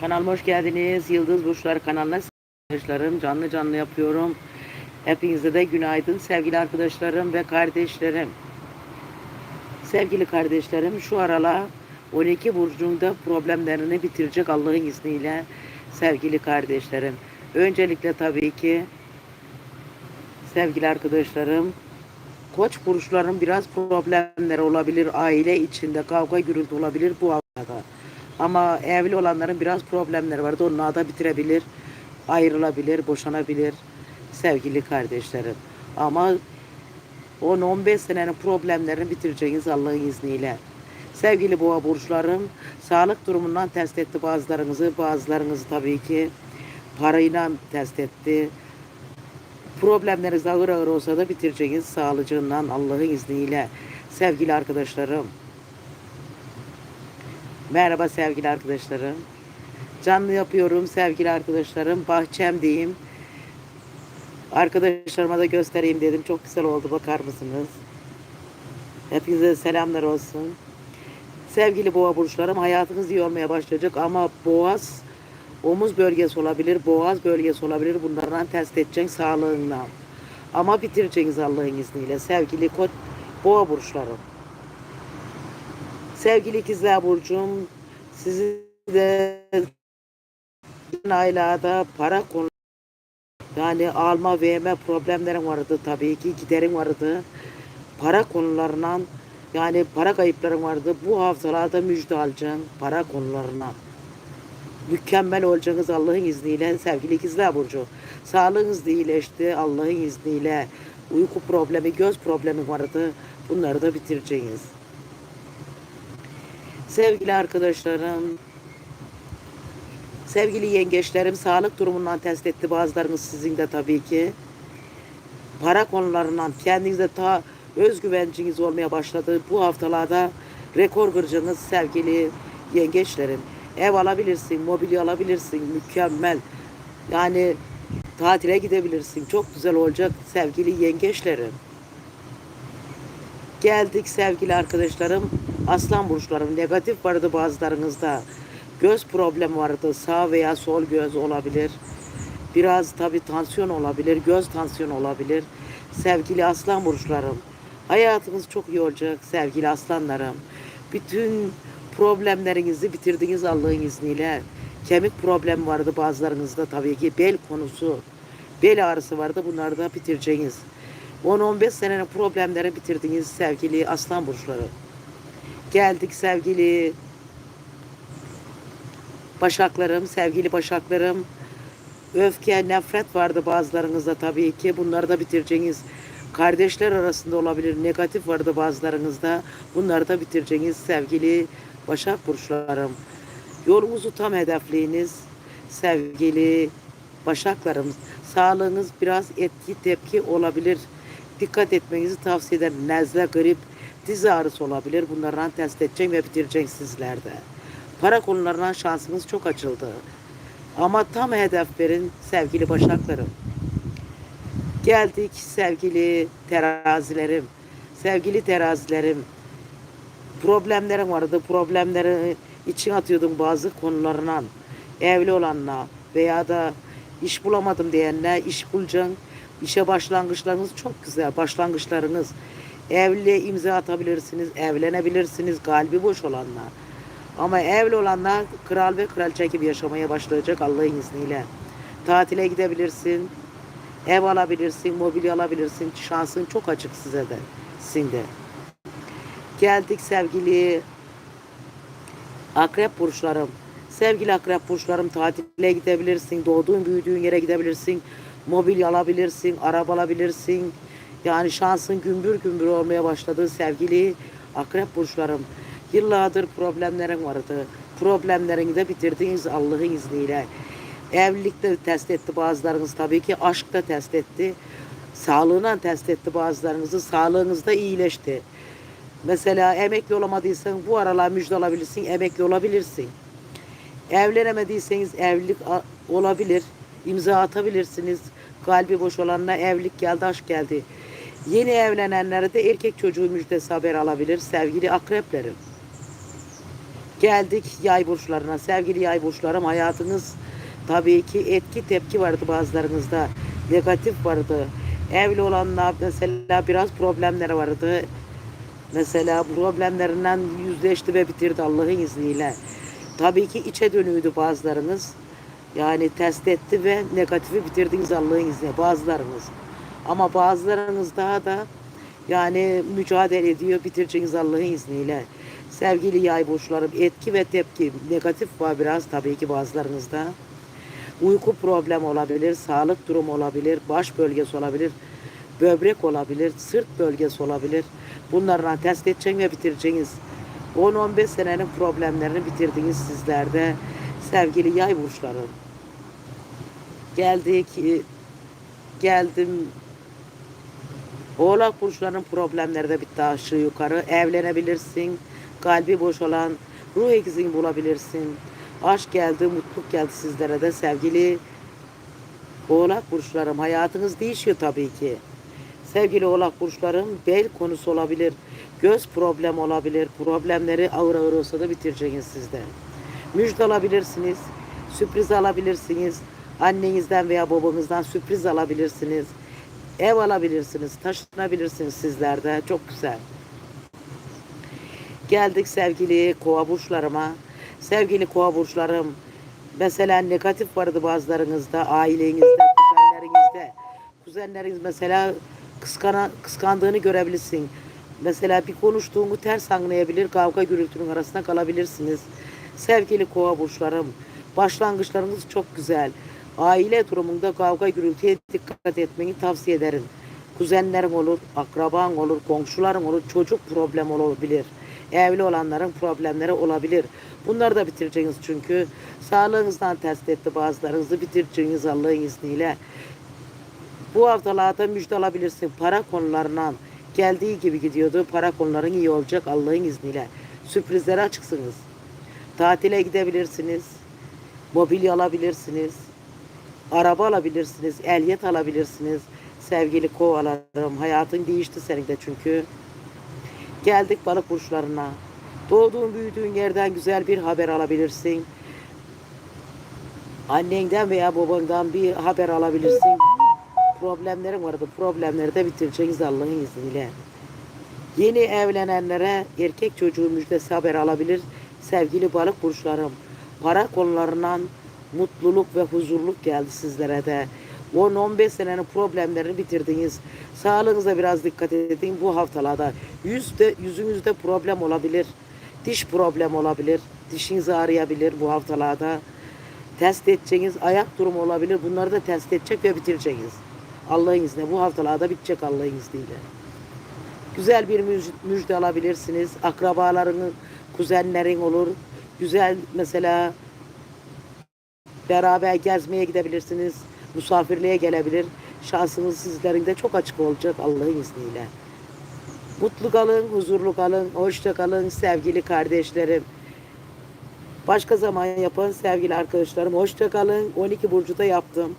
Kanalıma hoş geldiniz. Yıldız Burçları kanalına arkadaşlarım canlı canlı yapıyorum. Hepinize de günaydın sevgili arkadaşlarım ve kardeşlerim. Sevgili kardeşlerim şu aralar 12 burcunda problemlerini bitirecek Allah'ın izniyle sevgili kardeşlerim. Öncelikle tabii ki sevgili arkadaşlarım Koç burçların biraz problemleri olabilir. Aile içinde kavga gürültü olabilir bu haftada. Ama evli olanların biraz problemleri vardı. Onlar da bitirebilir, ayrılabilir, boşanabilir sevgili kardeşlerim. Ama 10-15 senenin problemlerini bitireceğiniz Allah'ın izniyle. Sevgili boğa burçlarım, sağlık durumundan test etti bazılarınızı, bazılarınızı tabii ki parayla test etti. Problemleriniz ağır ağır olsa da bitireceğiniz sağlıcığından Allah'ın izniyle. Sevgili arkadaşlarım, Merhaba sevgili arkadaşlarım. Canlı yapıyorum sevgili arkadaşlarım. Bahçemdeyim. Arkadaşlarıma da göstereyim dedim. Çok güzel oldu bakar mısınız? Hepinize selamlar olsun. Sevgili boğa burçlarım hayatınız iyi olmaya başlayacak ama boğaz omuz bölgesi olabilir, boğaz bölgesi olabilir. Bunlardan test edeceksin sağlığından. Ama bitireceksiniz Allah'ın izniyle sevgili koç boğa burçlarım. Sevgili ikizler burcum, sizi de aylarda para konu yani alma verme problemlerin vardı tabii ki giderin vardı. Para konularından yani para kayıpların vardı. Bu haftalarda müjde alacaksın para konularına. Mükemmel olacaksınız Allah'ın izniyle sevgili ikizler burcu. Sağlığınız iyileşti Allah'ın izniyle. Uyku problemi, göz problemi vardı. Bunları da bitireceğiz. Sevgili arkadaşlarım, sevgili yengeçlerim sağlık durumundan test etti bazılarınız sizin de tabii ki. Para konularından kendinizde ta özgüvenciniz olmaya başladı. Bu haftalarda rekor kıracaksınız sevgili yengeçlerim. Ev alabilirsin, mobilya alabilirsin, mükemmel. Yani tatile gidebilirsin. Çok güzel olacak sevgili yengeçlerim. Geldik sevgili arkadaşlarım. Aslan burçlarım negatif vardı bazılarınızda. Göz problemi vardı. Sağ veya sol göz olabilir. Biraz tabi tansiyon olabilir. Göz tansiyonu olabilir. Sevgili aslan burçlarım. Hayatınız çok iyi olacak sevgili aslanlarım. Bütün problemlerinizi bitirdiniz Allah'ın izniyle. Kemik problemi vardı bazılarınızda tabii ki. Bel konusu, bel ağrısı vardı. Bunları da bitireceğiniz. 10-15 senenin problemleri bitirdiniz sevgili aslan burçları. Geldik sevgili başaklarım, sevgili başaklarım. Öfke, nefret vardı bazılarınızda tabii ki. Bunları da bitireceğiniz. Kardeşler arasında olabilir. Negatif vardı bazılarınızda. Bunları da bitireceğiniz sevgili başak burçlarım. Yolunuzu tam hedefleyiniz sevgili başaklarım. Sağlığınız biraz etki tepki olabilir. Dikkat etmenizi tavsiye ederim. Nezle, grip, diz ağrısı olabilir. Bunlardan test edeceğim ve bitireceğim sizlerde. Para konularından şansınız çok açıldı. Ama tam hedef verin sevgili başaklarım. Geldik sevgili terazilerim. Sevgili terazilerim. Problemlerim vardı. Problemleri için atıyordum bazı konularından. Evli olanla veya da iş bulamadım diyenler iş bulacaksın. İşe başlangıçlarınız çok güzel. Başlangıçlarınız. Evliliğe imza atabilirsiniz. Evlenebilirsiniz. Kalbi boş olanlar. Ama evli olanlar kral ve kraliçe gibi yaşamaya başlayacak Allah'ın izniyle. Tatile gidebilirsin. Ev alabilirsin. Mobilya alabilirsin. Şansın çok açık size de. Sizin de. Geldik sevgili akrep burçlarım. Sevgili akrep burçlarım tatile gidebilirsin. Doğduğun büyüdüğün yere gidebilirsin. Mobilya alabilirsin. Araba alabilirsin. Yani şansın gümbür gümbür olmaya başladı sevgili akrep burçlarım. Yıllardır problemlerin vardı. Problemlerini de bitirdiniz Allah'ın izniyle. Evlilikte test etti bazılarınız tabii ki. Aşkta test etti. Sağlığına test etti bazılarınızı. Sağlığınız da iyileşti. Mesela emekli olamadıysan bu aralar müjde alabilirsin. Emekli olabilirsin. Evlenemediyseniz evlilik olabilir. İmza atabilirsiniz. Kalbi boş olanla evlilik geldi, aşk geldi. Yeni evlenenlere de erkek çocuğu müjdesi haber alabilir sevgili akreplerim. Geldik yay burçlarına. Sevgili yay burçlarım hayatınız tabii ki etki tepki vardı bazılarınızda. Negatif vardı. Evli olanlar mesela biraz problemleri vardı. Mesela problemlerinden yüzleşti ve bitirdi Allah'ın izniyle. Tabii ki içe dönüydü bazılarınız. Yani test etti ve negatifi bitirdiniz Allah'ın izniyle bazılarınız. Ama bazılarınız daha da yani mücadele ediyor bitireceğiniz Allah'ın izniyle. Sevgili yay burçlarım etki ve tepki negatif var biraz tabii ki bazılarınızda. Uyku problem olabilir, sağlık durumu olabilir, baş bölgesi olabilir, böbrek olabilir, sırt bölgesi olabilir. Bunlarla test edeceğiniz ve bitireceğiniz. 10-15 senenin problemlerini bitirdiniz sizlerde sevgili yay burçlarım. Geldik, geldim Oğlak burçlarının problemleri de bitti aşağı yukarı. Evlenebilirsin. Kalbi boş olan ruh ikizini bulabilirsin. Aşk geldi, mutluluk geldi sizlere de sevgili Oğlak burçlarım. Hayatınız değişiyor tabii ki. Sevgili Oğlak burçlarım bel konusu olabilir. Göz problem olabilir. Problemleri ağır ağır olsa da bitireceğiniz sizde. Müjde alabilirsiniz. Sürpriz alabilirsiniz. Annenizden veya babanızdan sürpriz alabilirsiniz. Ev alabilirsiniz. Taşınabilirsiniz sizlerde. Çok güzel. Geldik sevgili kova burçlarıma. Sevgili kova burçlarım. Mesela negatif vardı bazılarınızda, ailenizde, kuzenlerinizde. Kuzenleriniz mesela kıskana, kıskandığını görebilirsin. Mesela bir konuştuğunu ters anlayabilir, kavga gürültünün arasında kalabilirsiniz. Sevgili kova burçlarım, başlangıçlarınız çok güzel. Aile durumunda kavga gürültüye dikkat etmeni tavsiye ederim. Kuzenlerin olur, akraban olur, komşuların olur, çocuk problem olabilir. Evli olanların problemleri olabilir. Bunları da bitireceğiniz çünkü sağlığınızdan test etti bazılarınızı bitireceğiniz Allah'ın izniyle. Bu haftalarda müjde alabilirsin. Para konularından geldiği gibi gidiyordu. Para konuların iyi olacak Allah'ın izniyle. Sürprizlere açıksınız. Tatile gidebilirsiniz. Mobilya alabilirsiniz. Araba alabilirsiniz. Ehliyet alabilirsiniz. Sevgili kovalarım. Hayatın değişti senin de çünkü. Geldik balık burçlarına. Doğduğun büyüdüğün yerden güzel bir haber alabilirsin. Annenden veya babandan bir haber alabilirsin. Problemlerin vardı. Problemleri de bitireceğiniz Allah'ın izniyle. Yeni evlenenlere erkek çocuğu müjdesi haber alabilir. Sevgili balık burçlarım. Para konularından mutluluk ve huzurluk geldi sizlere de. 10-15 senenin problemlerini bitirdiniz. Sağlığınıza biraz dikkat edin bu haftalarda. Yüzde, yüzünüzde problem olabilir. Diş problem olabilir. Dişiniz ağrıyabilir bu haftalarda. Test edeceğiniz ayak durumu olabilir. Bunları da test edecek ve bitireceğiz. Allah'ın izniyle. Bu haftalarda bitecek Allah'ın izniyle. Güzel bir müj- müjde alabilirsiniz. Akrabaların, kuzenlerin olur. Güzel mesela beraber gezmeye gidebilirsiniz. Misafirliğe gelebilir. Şansınız sizlerin de çok açık olacak Allah'ın izniyle. Mutlu kalın, huzurlu kalın, hoşça kalın sevgili kardeşlerim. Başka zaman yapın sevgili arkadaşlarım. Hoşça kalın. 12 burcu da yaptım.